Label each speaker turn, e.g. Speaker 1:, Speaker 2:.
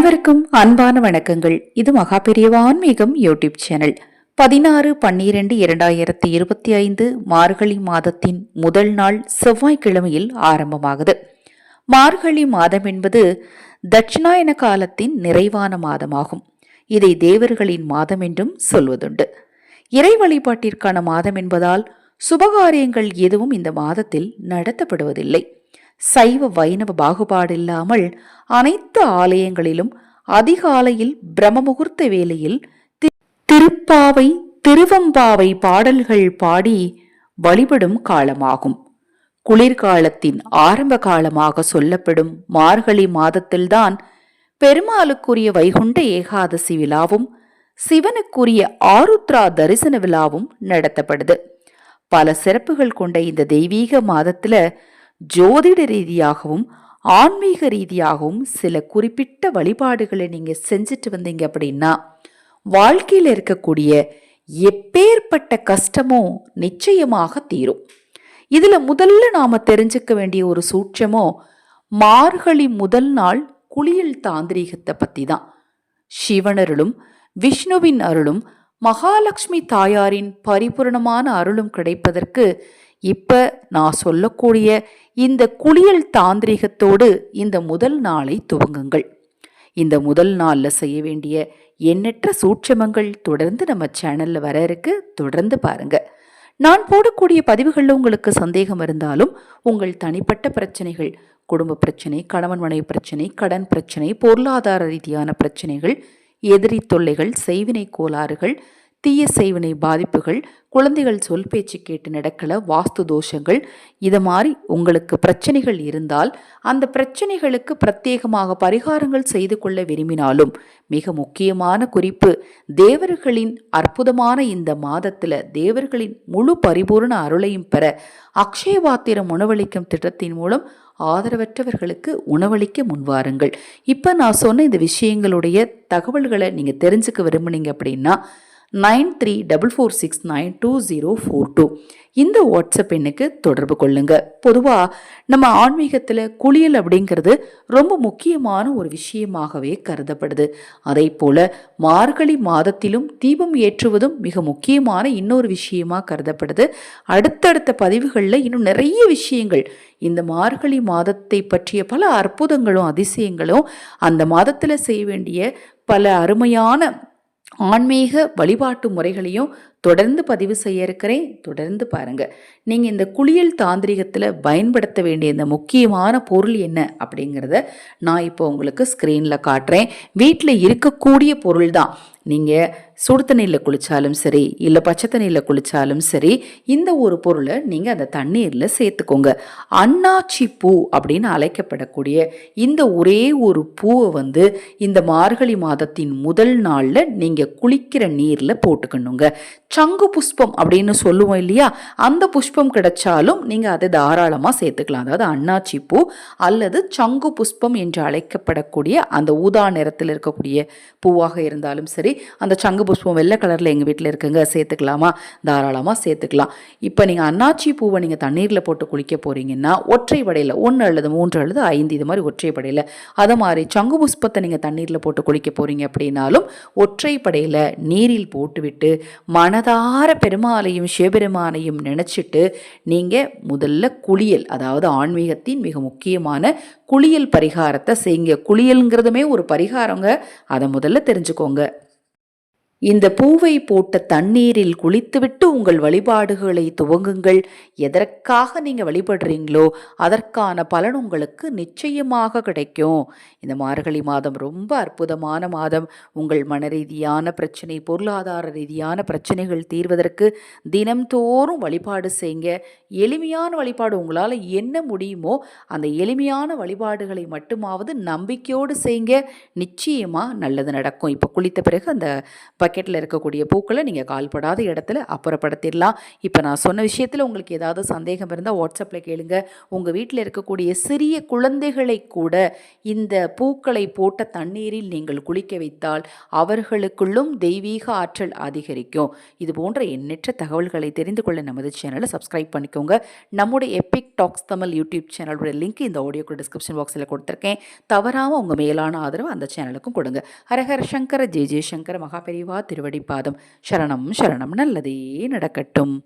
Speaker 1: அனைவருக்கும் அன்பான வணக்கங்கள். இது மகா பெரியவ ஆன்மீகம் யூடியூப் சேனல். பதினாறு பன்னிரண்டு இரண்டாயிரத்தி இருபத்தி ஐந்து மார்கழி மாதத்தின் முதல் நாள் செவ்வாய்க்கிழமையில் ஆரம்பமாகுது. மார்கழி மாதம் என்பது தட்சிணாயன காலத்தின் நிறைவான மாதமாகும். இதை தேவர்களின் மாதம் என்றும் சொல்வதுண்டு. இறை வழிபாட்டிற்கான மாதம் என்பதால் சுபகாரியங்கள் எதுவும் இந்த மாதத்தில் நடத்தப்படுவதில்லை. சைவ வைணவ பாகுபாடு இல்லாமல் அனைத்து ஆலயங்களிலும் அதிகாலையில் பிரம்மமுகூர்த்த வேளையில் திருப்பாவை திருவம்பாவை பாடல்கள் பாடி வழிபடும் காலமாகும். குளிர்காலத்தின் ஆரம்ப காலமாக சொல்லப்படும் மார்கழி மாதத்தில்தான் பெருமாளுக்குரிய வைகுண்ட ஏகாதசி விழாவும் சிவனுக்குரிய ஆருத்ரா தரிசன விழாவும் நடத்தப்படுது. பல சிறப்புகள் கொண்ட இந்த தெய்வீக மாதத்துல ஜோதிட ரீதியாகவும் ஆன்மீக ரீதியாகவும் சில குறிப்பிட்ட வழிபாடுகளை நீங்கள் செஞ்சுட்டு வந்தீங்க அப்படின்னா வாழ்க்கையில் இருக்கக்கூடிய எப்பேற்பட்ட கஷ்டமும் நிச்சயமாக தீரும். இதில் முதல்ல நாம் தெரிஞ்சுக்க வேண்டிய ஒரு சூட்சமோ மார்கழி முதல் நாள் குளியல் தாந்திரீகத்தை பற்றி தான் சிவனருளும் விஷ்ணுவின் அருளும் மகாலட்சுமி தாயாரின் பரிபூரணமான அருளும் கிடைப்பதற்கு இப்ப நான் சொல்லக்கூடிய இந்த குளியல் தாந்திரிகத்தோடு இந்த முதல் நாளை துவங்குங்கள். இந்த முதல் நாளில் செய்ய வேண்டிய எண்ணற்ற சூட்சமங்கள் தொடர்ந்து நம்ம சேனலில் வர இருக்கு. தொடர்ந்து பாருங்க. நான் போடக்கூடிய பதிவுகளில் உங்களுக்கு சந்தேகம் இருந்தாலும் உங்கள் தனிப்பட்ட பிரச்சனைகள் குடும்ப பிரச்சனை கணவன் மனைவி பிரச்சனை கடன் பிரச்சனை பொருளாதார ரீதியான பிரச்சனைகள் எதிரி தொல்லைகள் செய்வினை கோளாறுகள் தீய செய்வினை பாதிப்புகள் குழந்தைகள் சொல் பேச்சு கேட்டு நடக்கல வாஸ்து தோஷங்கள் இதை மாதிரி உங்களுக்கு பிரச்சனைகள் இருந்தால் அந்த பிரச்சனைகளுக்கு பிரத்யேகமாக பரிகாரங்கள் செய்து கொள்ள விரும்பினாலும் மிக முக்கியமான குறிப்பு தேவர்களின் அற்புதமான இந்த மாதத்தில் தேவர்களின் முழு பரிபூர்ண அருளையும் பெற அக்ஷயபாத்திரம் உணவளிக்கும் திட்டத்தின் மூலம் ஆதரவற்றவர்களுக்கு உணவளிக்க முன்வாருங்கள் இப்போ நான் சொன்ன இந்த விஷயங்களுடைய தகவல்களை நீங்கள் தெரிஞ்சுக்க விரும்புனீங்க அப்படின்னா nine three double four six nine two zero four two. இந்த வாட்ஸ்அப் எண்ணுக்கு தொடர்பு கொள்ளுங்க. பொதுவாக நம்ம ஆன்மீகத்தில் குளியல் அப்படிங்கிறது ரொம்ப முக்கியமான ஒரு விஷயமாகவே கருதப்படுது. அதே போல மார்கழி மாதத்திலும் தீபம் ஏற்றுவதும் மிக முக்கியமான இன்னொரு விஷயமாக கருதப்படுது. அடுத்தடுத்த பதிவுகளில் இன்னும் நிறைய விஷயங்கள். இந்த மார்கழி மாதத்தை பற்றிய பல அற்புதங்களும் அதிசயங்களும் அந்த மாதத்தில் செய்ய வேண்டிய பல அருமையான ஆன்மீக வழிபாட்டு முறைகளையும் தொடர்ந்து பதிவு செய்ய இருக்கிறேன். தொடர்ந்து பாருங்க. நீங்க இந்த குளியல் தாந்திரிகத்தில் பயன்படுத்த வேண்டிய இந்த முக்கியமான பொருள் என்ன அப்படிங்கிறத நான் இப்போ உங்களுக்கு ஸ்க்ரீனில் காட்டுறேன். வீட்டில் இருக்கக்கூடிய பொருள் தான் நீங்கள் சுடு தண்ணியில் குளித்தாலும் சரி இல்லை பச்சை தண்ணியில் குளித்தாலும் சரி இந்த ஒரு பொருளை நீங்கள் அந்த தண்ணீரில் சேர்த்துக்கோங்க. அன்னாச்சி பூ அப்படின்னு அழைக்கப்படக்கூடிய இந்த ஒரே ஒரு பூவை வந்து இந்த மார்கழி மாதத்தின் முதல் நாளில் நீங்கள் குளிக்கிற நீரில் போட்டுக்கணுங்க. சங்கு புஷ்பம் அப்படின்னு சொல்லுவோம் இல்லையா? அந்த புஷ்பம் கிடைச்சாலும் நீங்கள் அதை தாராளமாக சேர்த்துக்கலாம். அதாவது அன்னாச்சி பூ அல்லது சங்கு புஷ்பம் என்று அழைக்கப்படக்கூடிய அந்த ஊதா நிறத்தில் இருக்கக்கூடிய பூவாக இருந்தாலும் சரி அந்த சங்கு புஷ்பம் வெள்ளை கலரில் எங்கள் வீட்டில் இருக்குங்க. சேர்த்துக்கலாமா? தாராளமாக சேர்த்துக்கலாம். இப்போ நீங்கள் அன்னாச்சி பூவை நீங்கள் தண்ணீரில் போட்டு குளிக்க போகிறீங்கன்னா ஒற்றை படையில் ஒன்று அல்லது மூன்று அல்லது ஐந்து இது மாதிரி ஒற்றை படையில் அதை மாதிரி சங்கு புஷ்பத்தை நீங்கள் தண்ணீரில் போட்டு குளிக்க போகிறீங்க அப்படின்னாலும் ஒற்றை படையில் நீரில் போட்டுவிட்டு மனதார பெருமாளையும் சிவபெருமானையும் நினச்சிட்டு நீங்கள் முதல்ல குளியல் அதாவது ஆன்மீகத்தின் மிக முக்கியமான குளியல் பரிகாரத்தை செய்யுங்க. குளியல்ங்கிறதுமே ஒரு பரிகாரங்க. அதை முதல்ல தெரிஞ்சுக்கோங்க. இந்த பூவை போட்ட தண்ணீரில் குளித்துவிட்டு உங்கள் வழிபாடுகளை துவங்குங்கள். எதற்காக நீங்கள் வழிபடுறீங்களோ அதற்கான பலன் உங்களுக்கு நிச்சயமாக கிடைக்கும். இந்த மார்கழி மாதம் ரொம்ப அற்புதமான மாதம். உங்கள் மன ரீதியான பிரச்சனை பொருளாதார ரீதியான பிரச்சனைகள் தீர்வதற்கு தினம்தோறும் வழிபாடு செய்யுங்க எளிமையான வழிபாடு உங்களால் என்ன முடியுமோ அந்த எளிமையான வழிபாடுகளை மட்டுமாவது நம்பிக்கையோடு செய்யுங்க நிச்சயமாக நல்லது நடக்கும். இப்போ குளித்த பிறகு அந்த பக்கெட்டில் இருக்கக்கூடிய பூக்களை நீங்கள் கால்படாத இடத்துல அப்புறப்படுத்திடலாம். இப்போ நான் சொன்ன விஷயத்தில் உங்களுக்கு ஏதாவது சந்தேகம் இருந்தால் வாட்ஸ்அப்பில் கேளுங்க. உங்கள் வீட்டில் இருக்கக்கூடிய சிறிய குழந்தைகளை கூட இந்த பூக்களை போட்ட தண்ணீரில் நீங்கள் குளிக்க வைத்தால் அவர்களுக்குள்ளும் தெய்வீக ஆற்றல் அதிகரிக்கும். இது போன்ற எண்ணற்ற தகவல்களை தெரிந்து கொள்ள நமது சேனலை சப்ஸ்கிரைப் பண்ணிக்கோங்க. நம்முடைய எபிக் டாக்ஸ் தமிழ் யூடியூப் சேனலோட லிங்க் இந்த ஆடியோக்கு டிஸ்கிரிப்ஷன் பாக்ஸில் கொடுத்துருக்கேன். தவறாமல் உங்கள் மேலான ஆதரவு அந்த சேனலுக்கும் கொடுங்க. ஹரஹர சங்கர ஜெய ஜெயசங்கர திருவடி திருவடிப்பாதம் சரணம் சரணம் நல்லதே நடக்கட்டும்.